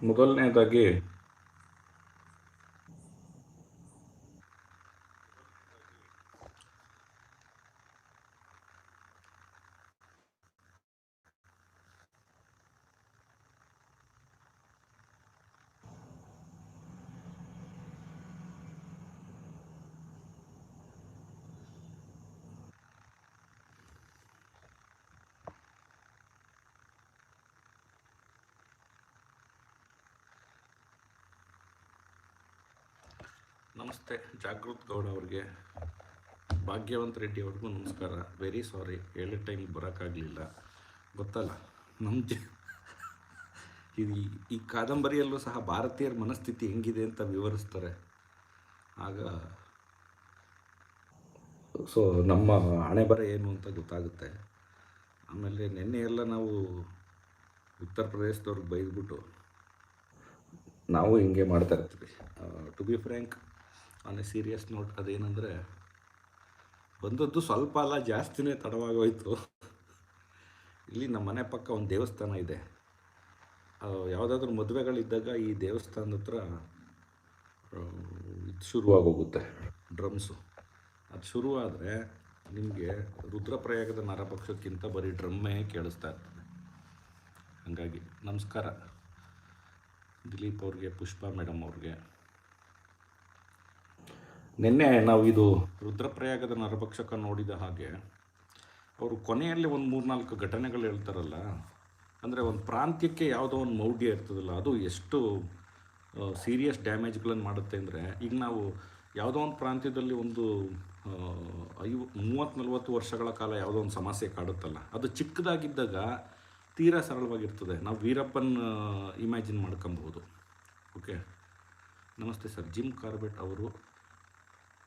முதல் நேதாகி ನಮಸ್ತೆ, ಜಾಗೃತ್ ಗೌಡ ಅವ್ರಿಗೆ. ಭಾಗ್ಯವಂತ ರೆಡ್ಡಿ ಅವ್ರಿಗೂ ನಮಸ್ಕಾರ. ವೆರಿ ಸಾರಿ ಹೇಳಿದ ಟೈಮಿಗೆ ಬರೋಕ್ಕಾಗಲಿಲ್ಲ ಗೊತ್ತಲ್ಲ? ನಮ್ಮ ಜ ಇದು ಈ- ಈ ಕಾದಂಬರಿಯಲ್ಲೂ ಸಹ ಭಾರತೀಯರ ಮನಸ್ಥಿತಿ ಹೆಂಗಿದೆ ಅಂತ ವಿವರಿಸ್ತಾರೆ. ಆಗ ಸೊ, ನಮ್ಮ ಹಣೆ ಬರ ಏನು ಅಂತ ಗೊತ್ತಾಗುತ್ತೆ. ಆಮೇಲೆ ನಿನ್ನೆ ಎಲ್ಲ ನಾವು ಉತ್ತರ ಪ್ರದೇಶದವ್ರಿಗೆ ಬೈದ್ಬಿಟ್ಟು ನಾವು ಹಿಂಗೆ ಮಾಡ್ತಾ ಇರ್ತೀವಿ. To be frank on a serious note ಅದೇನಂದರೆ, ಬಂದದ್ದು ಸ್ವಲ್ಪ ಅಲ್ಲ, ಜಾಸ್ತಿನೇ ತಡವಾಗೋಯಿತು ಇಲ್ಲಿ ನಮ್ಮ ಮನೆ ಪಕ್ಕ ಒಂದು ದೇವಸ್ಥಾನ ಇದೆ. ಯಾವುದಾದ್ರೂ ಮದುವೆಗಳಿದ್ದಾಗ ಈ ದೇವಸ್ಥಾನದ ಹತ್ರ ಇದು ಶುರುವಾಗೋಗುತ್ತೆ, ಡ್ರಮ್ಸು. ಅದು ಶುರುವಾದರೆ ನಿಮಗೆ ರುದ್ರಪ್ರಯಾಗದ ನರಪಕ್ಷಕ್ಕಿಂತ ಬರೀ ಡ್ರಮ್ಮೇ ಕೇಳಿಸ್ತಾ ಇರ್ತದೆ. ಹಾಗಾಗಿ ನಮಸ್ಕಾರ. ದಿಲೀಪ್ ಅವ್ರಿಗೆ, ಪುಷ್ಪ ಮೇಡಮ್ ಅವ್ರಿಗೆ. ನಿನ್ನೆ ನಾವು ಇದು ರುದ್ರಪ್ರಯಾಗದ ನರಭಕ್ಷಕ ನೋಡಿದ ಹಾಗೆ, ಅವರು ಕೊನೆಯಲ್ಲಿ ಒಂದು ಮೂರ್ನಾಲ್ಕು ಘಟನೆಗಳು ಹೇಳ್ತಾರಲ್ಲ, ಅಂದರೆ ಒಂದು ಪ್ರಾಂತ್ಯಕ್ಕೆ ಯಾವುದೋ ಒಂದು ಮೌಢ್ಯ ಇರ್ತದಲ್ಲ, ಅದು ಎಷ್ಟು ಸೀರಿಯಸ್ ಡ್ಯಾಮೇಜ್ಗಳನ್ನು ಮಾಡುತ್ತೆ ಅಂದರೆ, ಈಗ ನಾವು ಯಾವುದೋ ಒಂದು ಪ್ರಾಂತ್ಯದಲ್ಲಿ ಒಂದು ಐವ, ಮೂವತ್ತು ನಲ್ವತ್ತು ವರ್ಷಗಳ ಕಾಲ ಯಾವುದೋ ಒಂದು ಸಮಸ್ಯೆ ಕಾಡುತ್ತಲ್ಲ, ಅದು ಚಿಕ್ಕದಾಗಿದ್ದಾಗ ತೀರಾ ಸರಳವಾಗಿರ್ತದೆ. ನಾವು ವೀರಪ್ಪನ್ ಇಮ್ಯಾಜಿನ್ ಮಾಡ್ಕೊಬಹುದು. ಓಕೆ ನಮಸ್ತೆ ಸರ್, ಜಿಮ್ ಕಾರ್ಬೆಟ್ ಅವರು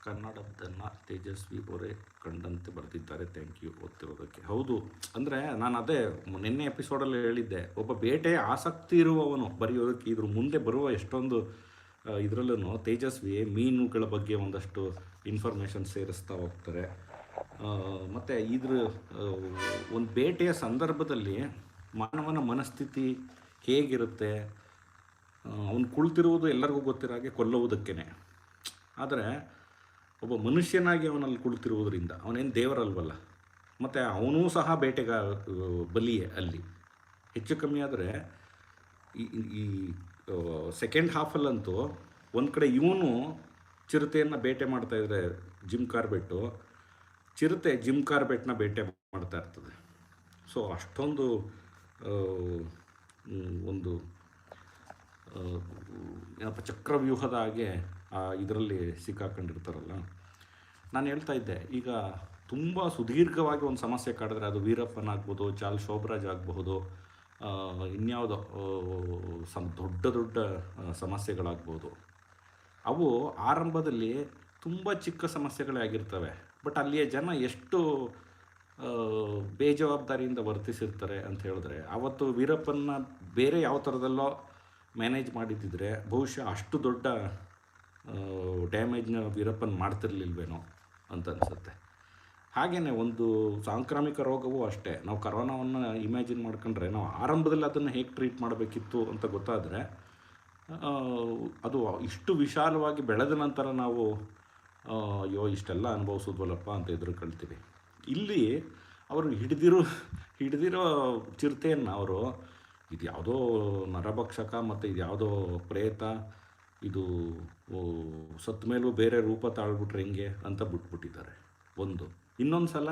ಕನ್ನಡದನ್ನು ತೇಜಸ್ವಿ ಅವರೇ ಕಂಡಂತೆ ಬರೆದಿದ್ದಾರೆ. ಥ್ಯಾಂಕ್ ಯು ಓದ್ತಿರೋದಕ್ಕೆ. ಹೌದು. ಅಂದರೆ ನಾನು ಅದೇ ನಿನ್ನೆ ಎಪಿಸೋಡಲ್ಲಿ ಹೇಳಿದ್ದೆ. ಒಬ್ಬ ಬೇಟೆ ಆಸಕ್ತಿ ಇರುವವನು ಬರೆಯೋದಕ್ಕೆ ಇದ್ರ ಮುಂದೆ ಬರುವ ಎಷ್ಟೊಂದು ಇದರಲ್ಲೂ ತೇಜಸ್ವಿ ಮೀನುಗಳ ಬಗ್ಗೆ ಒಂದಷ್ಟು ಇನ್ಫಾರ್ಮೇಷನ್ ಸೇರಿಸ್ತಾ ಹೋಗ್ತಾರೆ. ಮತ್ತು ಇದ್ರ ಒಂದು ಬೇಟೆಯ ಸಂದರ್ಭದಲ್ಲಿ ಮಾನವನ ಮನಸ್ಥಿತಿ ಹೇಗಿರುತ್ತೆ? ಅವನು ಕುಳಿತಿರುವುದು ಎಲ್ಲರಿಗೂ ಗೊತ್ತಿರೋ ಹಾಗೆ ಕೊಲ್ಲುವುದಕ್ಕೇ ಆದರೆ ಒಬ್ಬ ಮನುಷ್ಯನಾಗಿ ಅವನಲ್ಲಿ ಕುಳಿತಿರುವುದರಿಂದ ಅವನೇನು ದೇವರಲ್ವಲ್ಲ. ಮತ್ತು ಅವನೂ ಸಹ ಬೇಟೆಗ ಬಲಿಯೇ ಅಲ್ಲಿ. ಹೆಚ್ಚು ಕಮ್ಮಿ ಆದರೆ ಈ ಈ ಸೆಕೆಂಡ್ ಹಾಫಲ್ಲಂತೂ ಒಂದು ಕಡೆ ಇವನು ಚಿರತೆಯನ್ನು ಬೇಟೆ ಮಾಡ್ತಾ ಇದ್ರೆ ಜಿಮ್ ಕಾರ್ಬೆಟ್ಟು, ಚಿರತೆ ಜಿಮ್ ಕಾರ್ಬೆಟ್ನ ಬೇಟೆ ಮಾಡ್ತಾ ಇರ್ತದೆ. ಸೊ ಅಷ್ಟೊಂದು ಒಂದು ಏನಪ್ಪ ಚಕ್ರವ್ಯೂಹದ ಹಾಗೆ ಇದರಲ್ಲಿ ಸಿಕ್ಕಾಕೊಂಡಿರ್ತಾರಲ್ಲ. ನಾನು ಹೇಳ್ತಾ ಇದ್ದೆ, ಈಗ ತುಂಬ ಸುದೀರ್ಘವಾಗಿ ಒಂದು ಸಮಸ್ಯೆ ಕಾಡಿದ್ರೆ ಅದು ವೀರಪ್ಪನ ಆಗ್ಬೋದು ಚಾಲ್ ಶೋಭರಾಜ್ ಆಗಬಹುದು ಇನ್ಯಾವುದೋ ಸಮ ದೊಡ್ಡ ದೊಡ್ಡ ಸಮಸ್ಯೆಗಳಾಗ್ಬೋದು. ಅವು ಆರಂಭದಲ್ಲಿ ತುಂಬ ಚಿಕ್ಕ ಸಮಸ್ಯೆಗಳೇ ಆಗಿರ್ತವೆ. ಬಟ್ ಅಲ್ಲಿಯ ಜನ ಎಷ್ಟು ಬೇಜವಾಬ್ದಾರಿಯಿಂದ ವರ್ತಿಸಿರ್ತಾರೆ ಅಂತ ಹೇಳಿದ್ರೆ ಆವತ್ತು ವೀರಪ್ಪನ ಬೇರೆ ಯಾವ ಥರದಲ್ಲೋ ಮ್ಯಾನೇಜ್ ಮಾಡಿದ್ದಿದ್ರೆ ಬಹುಶಃ ಅಷ್ಟು ದೊಡ್ಡ ಡ್ಯಾಮೇಜ್ನ ವೀರಪ್ಪನ್ ಮಾಡ್ತಿರ್ಲಿಲ್ವೇನೋ ಅಂತ ಅನಿಸುತ್ತೆ. ಹಾಗೆಯೇ ಒಂದು ಸಾಂಕ್ರಾಮಿಕ ರೋಗವೂ ಅಷ್ಟೇ. ನಾವು ಕರೋನಾವನ್ನು ಇಮ್ಯಾಜಿನ್ ಮಾಡ್ಕೊಂಡ್ರೆ ನಾವು ಆರಂಭದಲ್ಲಿ ಅದನ್ನು ಹೇಗೆ ಟ್ರೀಟ್ ಮಾಡಬೇಕಿತ್ತು ಅಂತ ಗೊತ್ತಾದರೆ ಅದು ಇಷ್ಟು ವಿಶಾಲವಾಗಿ ಬೆಳೆದ ನಂತರ ನಾವು ಅಯ್ಯೋ, ಇಷ್ಟೆಲ್ಲ ಅನುಭವಿಸೋದ್ವಲ್ಲಪ್ಪ ಅಂತ ಎದುರುಕೊಳ್ತೀವಿ. ಇಲ್ಲಿ ಅವರು ಹಿಡಿದಿರೋ ಹಿಡಿದಿರೋ ಚಿರತೆಯನ್ನು ಅವರು ಇದು ಯಾವುದೋ ನರಭಕ್ಷಕ ಮತ್ತು ಇದು ಯಾವುದೋ ಪ್ರೇತ ಇದು ಸತ್ತ ಮೇಲೂ ಬೇರೆ ರೂಪ ತಾಳ್ಬಿಟ್ರೆ ಹೆಂಗೆ ಅಂತ ಬಿಟ್ಬಿಟ್ಟಿದ್ದಾರೆ. ಒಂದು. ಇನ್ನೊಂದು ಸಲ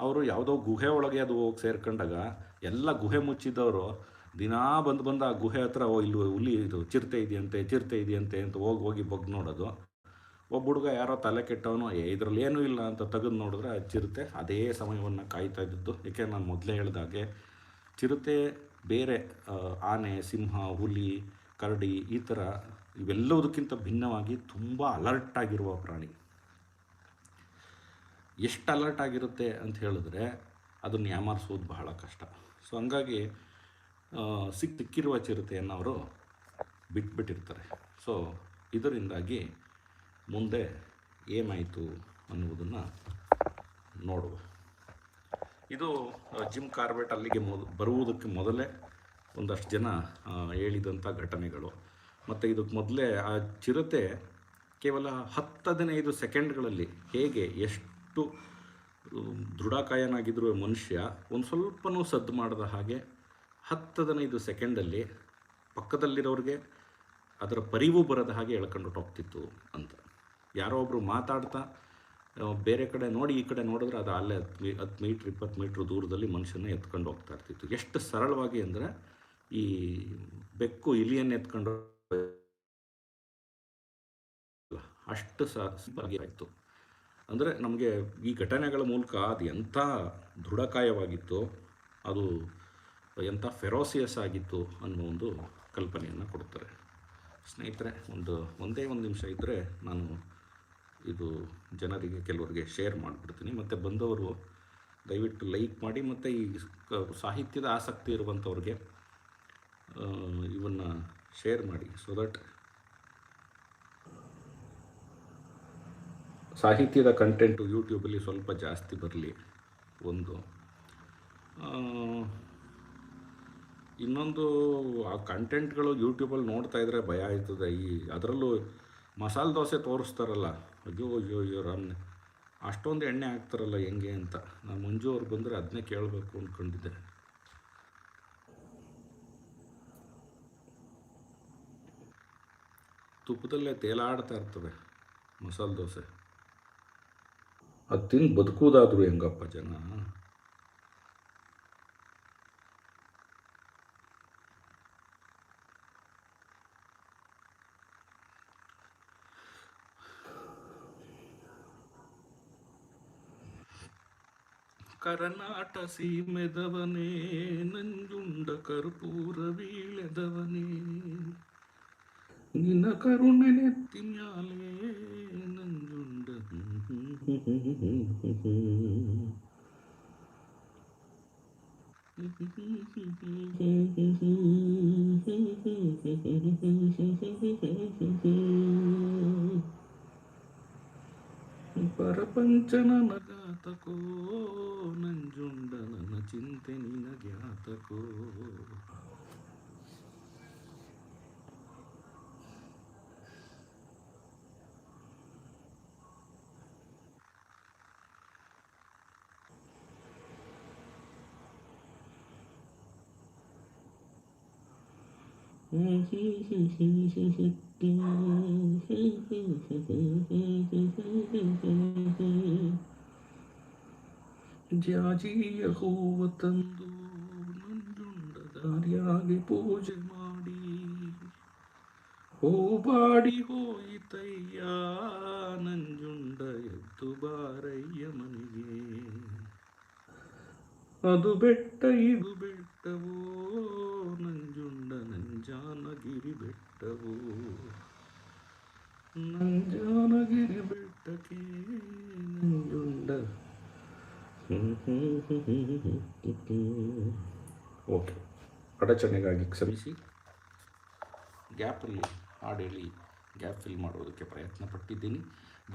ಅವರು ಯಾವುದೋ ಗುಹೆ ಒಳಗೆ ಅದು ಹೋಗಿ ಸೇರ್ಕೊಂಡಾಗ ಎಲ್ಲ ಗುಹೆ ಮುಚ್ಚಿದವರು ದಿನಾ ಬಂದು ಬಂದು ಆ ಗುಹೆ ಹತ್ರ, ಓ, ಇಲ್ಲಿ ಹುಲಿ ಇದು ಚಿರತೆ ಇದೆಯಂತೆ ಚಿರತೆ ಇದೆಯಂತೆ ಅಂತ ಹೋಗಿ ಹೋಗಿ ಬಗ್ ನೋಡೋದು. ಒಬ್ಬ ಹುಡುಗ ಯಾರೋ ತಲೆ ಕೆಟ್ಟವನು, ಏ, ಇದರಲ್ಲಿ ಏನೂ ಇಲ್ಲ ಅಂತ ತೆಗೆದು ನೋಡಿದ್ರೆ ಆ ಚಿರತೆ ಅದೇ ಸಮಯವನ್ನು ಕಾಯ್ತಾ ಇದ್ದದ್ದು. ಏಕೆ ನಾನು ಮೊದಲೇ ಹೇಳಿದಾಗೆ ಚಿರತೆ ಬೇರೆ ಆನೆ, ಸಿಂಹ, ಹುಲಿ ಕರಡಿ ಈ ಥರ ಇವೆಲ್ಲದಕ್ಕಿಂತ ಭಿನ್ನವಾಗಿ ತುಂಬ ಅಲರ್ಟ್ ಆಗಿರುವ ಪ್ರಾಣಿ. ಎಷ್ಟು ಅಲರ್ಟ್ ಆಗಿರುತ್ತೆ ಅಂತ ಹೇಳಿದ್ರೆ ಅದನ್ನು ಯಾಮಾರಿಸೋದು ಬಹಳ ಕಷ್ಟ. ಸೊ ಹಂಗಾಗಿ ಸಿಕ್ ಸಿಕ್ಕಿರುವ ಚಿರತೆಯನ್ನು ಅವರು ಬಿಟ್ಬಿಟ್ಟಿರ್ತಾರೆ. ಸೊ ಇದರಿಂದಾಗಿ ಮುಂದೆ ಏನಾಯಿತು ಅನ್ನುವುದನ್ನು ನೋಡುವ. ಇದು ಜಿಮ್ ಕಾರ್ಬೆಟ್ ಅಲ್ಲಿಗೆ ಮೊದ ಬರುವುದಕ್ಕೆ ಮೊದಲೇ ಒಂದಷ್ಟು ಜನ ಹೇಳಿದಂಥ ಘಟನೆಗಳು. ಮತ್ತು ಇದಕ್ಕೆ ಮೊದಲೇ ಆ ಚಿರತೆ ಕೇವಲ ಹತ್ತು ಹದಿನೈದು ಸೆಕೆಂಡ್ಗಳಲ್ಲಿ ಹೇಗೆ ಎಷ್ಟು ದೃಢಕಾಯನಾಗಿದ್ರೂ ದೃಢಕಾಯನಾಗಿದ್ದರೂ ಮನುಷ್ಯ ಒಂದು ಸ್ವಲ್ಪನೂ ಸದ್ದು ಮಾಡಿದ ಹಾಗೆ ಹತ್ತು ಹದಿನೈದು ಸೆಕೆಂಡಲ್ಲಿ ಪಕ್ಕದಲ್ಲಿರೋರಿಗೆ ಅದರ ಪರಿವು ಬರದ ಹಾಗೆ ಎಳ್ಕೊಂಡು ಹೋಗ್ತಿತ್ತು ಅಂತ. ಯಾರೋ ಒಬ್ಬರು ಮಾತಾಡ್ತಾ ಬೇರೆ ಕಡೆ ನೋಡಿ ಈ ಕಡೆ ನೋಡಿದ್ರೆ ಅದು ಅಲ್ಲೇ ಹತ್ತು ಮೀ ಹತ್ತು ಮೀಟ್ರ್ ಇಪ್ಪತ್ತು ಮೀಟ್ರ್ ದೂರದಲ್ಲಿ ಮನುಷ್ಯನ ಎತ್ಕೊಂಡು ಹೋಗ್ತಾ ಇರ್ತಿತ್ತು. ಎಷ್ಟು ಸರಳವಾಗಿ ಅಂದರೆ ಈ ಬೆಕ್ಕು ಇಲಿಯನ್ನು ಎತ್ಕೊಂಡು ಅಷ್ಟು ಆಯಿತು. ಅಂದರೆ ನಮಗೆ ಈ ಘಟನೆಗಳ ಮೂಲಕ ಅದು ಎಂಥ ದೃಢಕಾಯವಾಗಿತ್ತು, ಅದು ಎಂಥ ಫೆರೋಸಿಯಸ್ ಆಗಿತ್ತು ಅನ್ನೋ ಒಂದು ಕಲ್ಪನೆಯನ್ನು ಕೊಡ್ತಾರೆ ಸ್ನೇಹಿತರೆ, ಒಂದು, ಒಂದೇ ಒಂದು ನಿಮಿಷ ಇದ್ದರೆ ನಾನು ಇದು ಜನರಿಗೆ, ಕೆಲವರಿಗೆ ಶೇರ್ ಮಾಡಿಬಿಡ್ತೀನಿ. ಮತ್ತು ಬಂದವರು ದಯವಿಟ್ಟು ಲೈಕ್ ಮಾಡಿ, ಮತ್ತು ಈ ಸಾಹಿತ್ಯದ ಆಸಕ್ತಿ ಇರುವಂಥವ್ರಿಗೆ ಇವನ್ನು ಶೇರ್ ಮಾಡಿ ಸೊ ದಟ್ ಸಾಹಿತ್ಯದ ಕಂಟೆಂಟು ಯೂಟ್ಯೂಬಲ್ಲಿ ಸ್ವಲ್ಪ ಜಾಸ್ತಿ ಬರಲಿ ಒಂದು. ಇನ್ನೊಂದು, ಆ ಕಂಟೆಂಟ್ಗಳು ಯೂಟ್ಯೂಬಲ್ಲಿ ನೋಡ್ತಾ ಇದ್ರೆ ಭಯ ಆಯ್ತದೆ. ಈ ಅದರಲ್ಲೂ ಮಸಾಲೆ ದೋಸೆ ತೋರಿಸ್ತಾರಲ್ಲ, ಅಯ್ಯೋ ಅಯ್ಯೋ ಅಯ್ಯೋ, ರಾಮ್ನೆ, ಅಷ್ಟೊಂದು ಎಣ್ಣೆ ಹಾಕ್ತಾರಲ್ಲ ಹೆಂಗೆ ಅಂತ. ನಾನು ಮಂಜು ಅವ್ರು ಬಂದರೆ ಅದನ್ನೇ ಕೇಳಬೇಕು ಅಂದ್ಕೊಂಡಿದ್ದೆ ತುಪ್ಪದಲ್ಲೇ ತೇಲಾಡ್ತಾ ಇರ್ತವೆ ಮಸಾಲೆ ದೋಸೆ. ಅದು ತಿಂದು ಬದುಕುವುದಾದ್ರು ಹೆಂಗಪ್ಪ ಜನ? ಕರನಾಟ ಸೀಮೆದವನೇ ನಂಜುಂಡ ಕರ್ಪೂರ ವೀಳೆದವನೇ ನಿನ್ನ ಕರುಣೆ ನೆತ್ತಿ ಮ್ಯಾಲೆ ನಂಜುಂಡ ಪರಪಂಚನ ನಗಾತಕೋ ನಂಜುಂಡ ನನ್ನ ಚಿಂತೆ ನಿನಗ್ಯಾತಕೋ ಜಾಜಿಯ ಹೂವ ತಂದು ನಂಜುಂಡ ದಾರಿಯಾಗಿ ಪೂಜೆ ಮಾಡಿ ಹೂಬಾಡಿ ಹೋಯಿತಯ್ಯ ನಂಜುಂಡ ಎದ್ದು ಬಾರಯ್ಯ ಮನೆಗೆ ಅದು ಬೆಟ್ಟ ಇದು ಬೆಟ್ಟವೋ ನಂಜುಂಡ ನಂಜಾನಗಿರಿ ಬೆಟ್ಟವು. ನಂಜಾನಗಿರಿ ಬೆಟ್ಟಕ್ಕೆ ನಂಜುಂಡ ಓಕೆ, ಅಡಚಣೆಗಾಗಿ ಕ್ಷಮಿಸಿ. ಗ್ಯಾಪಲ್ಲಿ ಹಾಡೇಳಿ, ಗ್ಯಾಪ್ ಫಿಲ್ ಮಾಡೋದಕ್ಕೆ ಪ್ರಯತ್ನ ಪಟ್ಟಿದ್ದೀನಿ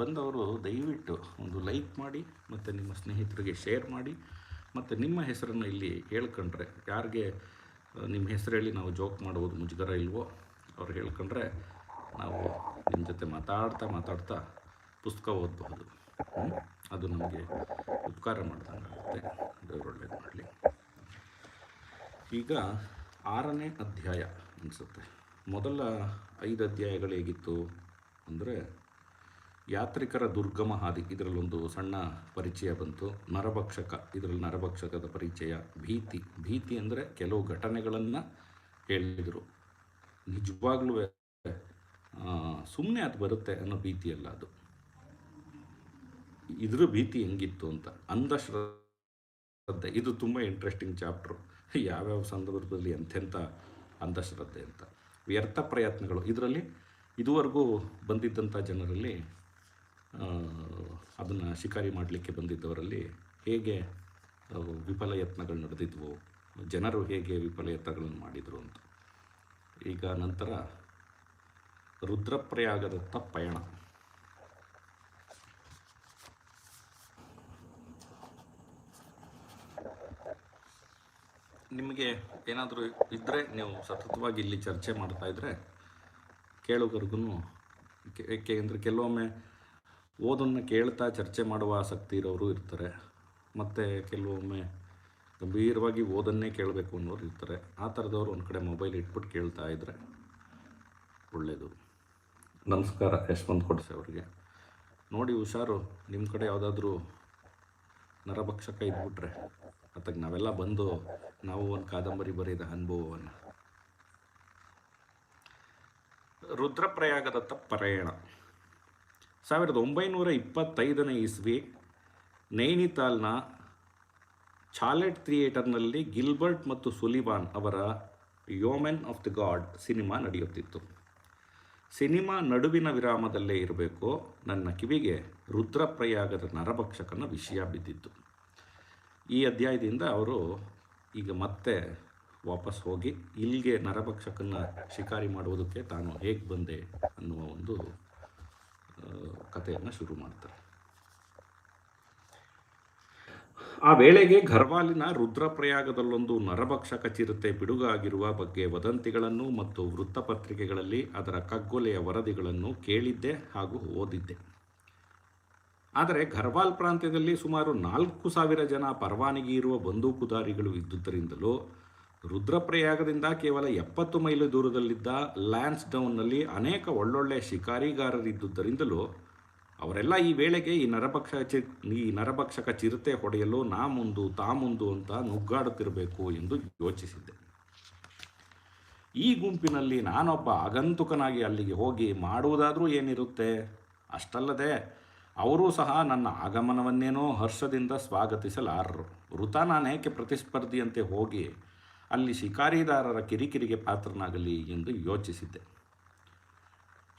ಬಂದವರು ದಯವಿಟ್ಟು ಒಂದು ಲೈಕ್ ಮಾಡಿ, ಮತ್ತು ನಿಮ್ಮ ಸ್ನೇಹಿತರಿಗೆ ಶೇರ್ ಮಾಡಿ, ಮತ್ತು ನಿಮ್ಮ ಹೆಸರನ್ನು ಇಲ್ಲಿ ಹೇಳ್ಕೊಂಡ್ರೆ ಯಾರಿಗೆ ನಿಮ್ಮ ಹೆಸರು ನಾವು ಜೋಕ್ ಮಾಡ್ಬೋದು ಮುಜುಗರ ಇಲ್ವೋ? ಅವ್ರು ಹೇಳ್ಕೊಂಡ್ರೆ ನಾವು ನಿಮ್ಮ ಜೊತೆ ಮಾತಾಡ್ತಾ ಮಾತಾಡ್ತಾ ಪುಸ್ತಕ ಓದಬಹುದು. ಅದು ನಮಗೆ ಉಪಕಾರ ಮಾಡ್ದಂಗೆ ಆಗುತ್ತೆ. ದೇವ್ರು ಒಳ್ಳೇದು ಮಾಡಲಿ. ಈಗ ಆರನೇ ಅಧ್ಯಾಯ ಅನಿಸುತ್ತೆ. ಮೊದಲ ಐದು ಅಧ್ಯಾಯಗಳು ಹೇಗಿತ್ತು ಅಂದರೆ ಯಾತ್ರಿಕರ ದುರ್ಗಮ ಹಾದಿ, ಇದರಲ್ಲೊಂದು ಸಣ್ಣ ಪರಿಚಯ ಬಂತು. ನರಭಕ್ಷಕ, ಇದರಲ್ಲಿ ನರಭಕ್ಷಕದ ಪರಿಚಯ, ಭೀತಿ. ಭೀತಿ ಅಂದರೆ ಕೆಲವು ಘಟನೆಗಳನ್ನು ಹೇಳಿದರು. ನಿಜವಾಗ್ಲೂ ಸುಮ್ಮನೆ ಅದು ಬರುತ್ತೆ ಅನ್ನೋ ಭೀತಿಯಲ್ಲ ಅದು. ಇದ್ರ ಭೀತಿ ಹೆಂಗಿತ್ತು ಅಂತ. ಅಂಧಶ್ರದ್ಧೆ ಇದು ತುಂಬ ಇಂಟ್ರೆಸ್ಟಿಂಗ್ ಚಾಪ್ಟ್ರು ಯಾವ್ಯಾವ ಸಂದರ್ಭದಲ್ಲಿ ಎಂಥೆಂಥ ಅಂಧಶ್ರದ್ಧೆ ಅಂತ. ವ್ಯರ್ಥ ಪ್ರಯತ್ನಗಳು. ಇದರಲ್ಲಿ ಇದುವರೆಗೂ ಬಂದಿದ್ದಂಥ ಜನರಲ್ಲಿ ಅದನ್ನು ಶಿಕಾರಿ ಮಾಡಲಿಕ್ಕೆ ಬಂದಿದ್ದವರಲ್ಲಿ ಹೇಗೆ ವಿಫಲ ಯತ್ನಗಳು ನಡೆದಿದ್ವು, ಜನರು ಹೇಗೆ ವಿಫಲ ಯತ್ನಗಳನ್ನು ಮಾಡಿದರು ಅಂತ. ಈಗ ನಂತರ ರುದ್ರಪ್ರಯಾಗದತ್ತ ಪಯಣ ನಿಮಗೆ ಏನಾದರೂ ಇದ್ದರೆ ನೀವು ಸತತವಾಗಿ ಇಲ್ಲಿ ಚರ್ಚೆ ಮಾಡ್ತಾ ಇದ್ದರೆ ಕೇಳುವರಿಗೂ ಏಕೆ ಅಂದರೆ ಕೆಲವೊಮ್ಮೆ ಓದನ್ನು ಕೇಳ್ತಾ ಚರ್ಚೆ ಮಾಡುವ ಆಸಕ್ತಿ ಇರೋರು ಇರ್ತಾರೆ. ಮತ್ತು ಕೆಲವೊಮ್ಮೆ ಗಂಭೀರವಾಗಿ ಓದನ್ನೇ ಕೇಳಬೇಕು ಅನ್ನೋರು ಇರ್ತಾರೆ. ಆ ಥರದವ್ರು ಒಂದು ಕಡೆ ಮೊಬೈಲ್ ಇಟ್ಬಿಟ್ಟು ಕೇಳ್ತಾ ಇದ್ದರೆ ಒಳ್ಳೆಯದು ನಮಸ್ಕಾರ, ಯಶವಂತ್ ಕೊಡ್ಸೆ ಅವರಿಗೆ. ನೋಡಿ ಹುಷಾರು ನಿಮ್ಮ ಕಡೆ ಯಾವುದಾದ್ರೂ ನರಭಕ್ಷಕ ಇದ್ಬಿಟ್ರೆ ಅದಕ್ಕೆ ನಾವೆಲ್ಲ ಬಂದು ನಾವು ಒಂದು ಕಾದಂಬರಿ ಬರೆದ ಅನುಭವವನ್ನು. ರುದ್ರಪ್ರಯಾಗದತ್ತ ಪಯಣ ಸಾವಿರದ ಒಂಬೈನೂರ ಇಪ್ಪತ್ತೈದನೇ ಇಸ್ವಿ ನೈನಿತಾಲ್ನ ಚಾಲೆಟ್ ಥಿಯೇಟರ್ನಲ್ಲಿ ಗಿಲ್ಬರ್ಟ್ ಮತ್ತು ಸುಲಿಬಾನ್ ಅವರ yeomen of the guard cinema ನಡೆಯುತ್ತಿತ್ತು. ಸಿನಿಮಾ ನಡುವಿನ ವಿರಾಮದಲ್ಲೇ ಇರಬೇಕು. ನನ್ನ ಕಿವಿಗೆ ರುದ್ರಪ್ರಯಾಗದ ನರಭಕ್ಷಕನ ವಿಷಯ ಬಿದ್ದಿತ್ತು. ಈ ಅಧ್ಯಾಯದಿಂದ ಅವರು ಈಗ ಮತ್ತೆ ವಾಪಸ್ ಹೋಗಿ ಇಲ್ಲಿಗೆ ನರಭಕ್ಷಕನ ಶಿಕಾರಿ ಮಾಡುವುದಕ್ಕೆ ತಾನು ಹೇಗೆ ಬಂದೆ ಅನ್ನುವ ಒಂದು ಕಥೆಯನ್ನು ಶುರು ಮಾಡ್ತಾರೆ. ಆ ವೇಳೆಗೆ ಘರ್ವಾಲಿನ ರುದ್ರಪ್ರಯಾಗದಲ್ಲೊಂದು ನರಭಕ್ಷಕ ಚಿರತೆ ಬಿಡುಗಾಗಿರುವ ಬಗ್ಗೆ ವದಂತಿಗಳನ್ನು ಮತ್ತು ವೃತ್ತಪತ್ರಿಕೆಗಳಲ್ಲಿ ಅದರ ಕಗ್ಗೊಲೆಯ ವರದಿಗಳನ್ನು ಕೇಳಿದ್ದೆ ಹಾಗೂ ಓದಿದ್ದೆ. ಆದರೆ ಘರ್ವಾಲ್ ಪ್ರಾಂತ್ಯದಲ್ಲಿ ಸುಮಾರು ನಾಲ್ಕು ಸಾವಿರ ಜನ ಪರವಾನಗಿ ಇರುವ ಬಂದೂಕುದಾರಿಗಳು ಇದ್ದುದರಿಂದಲೂ, ರುದ್ರಪ್ರಯಾಗದಿಂದ ಕೇವಲ ಎಪ್ಪತ್ತು ಮೈಲು ದೂರದಲ್ಲಿದ್ದ ಲ್ಯಾನ್ಸ್ ಡೌನ್ನಲ್ಲಿ ಅನೇಕ ಒಳ್ಳೊಳ್ಳೆ ಶಿಕಾರಿಗಾರರಿದ್ದುದರಿಂದಲೂ ಅವರೆಲ್ಲ ಈ ವೇಳೆಗೆ ಈ ನರಭಕ್ಷ ಈ ನರಭಕ್ಷಕ ಚಿರತೆ ಹೊಡೆಯಲು ನಾ ಮುಂದು ತಾ ಮುಂದು ಅಂತ ನುಗ್ಗಾಡುತ್ತಿರಬೇಕು ಎಂದು ಯೋಚಿಸಿದ್ದೆ. ಈ ಗುಂಪಿನಲ್ಲಿ ನಾನೊಬ್ಬ ಆಗಂತುಕನಾಗಿ ಅಲ್ಲಿಗೆ ಹೋಗಿ ಮಾಡುವುದಾದರೂ ಏನಿರುತ್ತೆ? ಅಷ್ಟಲ್ಲದೆ ಅವರೂ ಸಹ ನನ್ನ ಆಗಮನವನ್ನೇನೋ ಹರ್ಷದಿಂದ ಸ್ವಾಗತಿಸಲಾರರು. ವೃತ ನಾನೇಕೆ ಪ್ರತಿಸ್ಪರ್ಧಿಯಂತೆ ಹೋಗಿ ಅಲ್ಲಿ ಶಿಕಾರಿದಾರರ ಕಿರಿಕಿರಿಗೆ ಪಾತ್ರನಾಗಲಿ ಎಂದು ಯೋಚಿಸಿದ್ದೆ.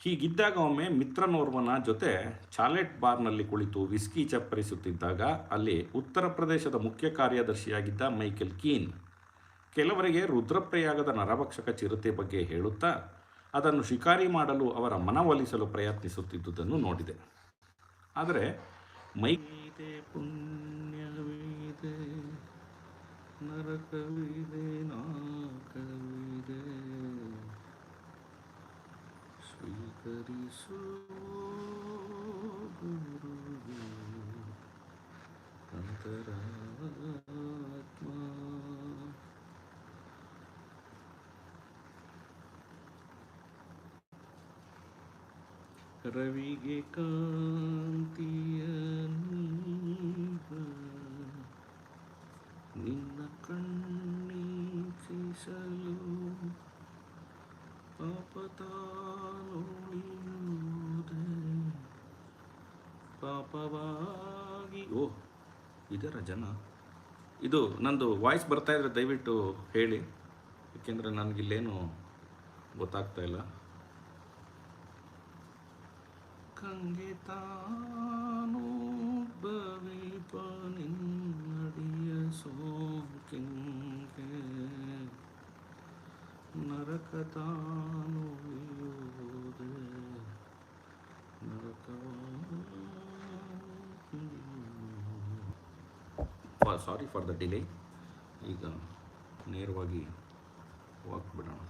ಹೀಗಿದ್ದಾಗ ಒಮ್ಮೆ ಮಿತ್ರನೋರ್ವನ ಜೊತೆ ಚಾಲೆಟ್ ಬಾರ್ನಲ್ಲಿ ಕುಳಿತು ವಿಸ್ಕಿ ಚಪ್ಪರಿಸುತ್ತಿದ್ದಾಗ ಅಲ್ಲಿ ಉತ್ತರ ಪ್ರದೇಶದ ಮುಖ್ಯ ಕಾರ್ಯದರ್ಶಿಯಾಗಿದ್ದ ಮೈಕೆಲ್ ಕೀನ್. ಕೆಲವರಿಗೆ ರುದ್ರಪ್ರಯಾಗದ ನರಭಕ್ಷಕ ಚಿರತೆ ಬಗ್ಗೆ ಹೇಳುತ್ತಾ, ಅದನ್ನು ಶಿಕಾರಿ ಮಾಡಲು ಅವರ ಮನವೊಲಿಸಲು ಪ್ರಯತ್ನಿಸುತ್ತಿದ್ದುದನ್ನು ನೋಡಿದೆ. ಆದರೆ ಮೈ ಪುಣ್ಯವಿದೆ, ನರಕವಿದೆ, ನಾಕವಿದೆ. ಸ್ವೀಕರಿಸು ಗುರುವೇ ಅಂತರಾತ್ಮ ರವಿಗೆ ಕಾಂತಿಯ ಜನ. ಇದು ನಂದು ವಾಯ್ಸ್ ಬರ್ತಾ ಇದ್ರೆ ದಯವಿಟ್ಟು ಹೇಳಿ. ಏಕೆಂದರೆ ನನಗಿಲ್ಲೇನು ಗೊತ್ತಾಗ್ತಾ ಇಲ್ಲ. ಕಂಗೆ ತಾನು ನರಕತಾನೋ ನಿನ್ನಡಿಯ ಸೋಂಕಿಂಗೆ. ನರಕ ಸಾರಿ ಫಾರ್ ದ ಡಿಲೇ ಈಗ ನೇರವಾಗಿ ಹೋಗ್ಬಿಡೋಣ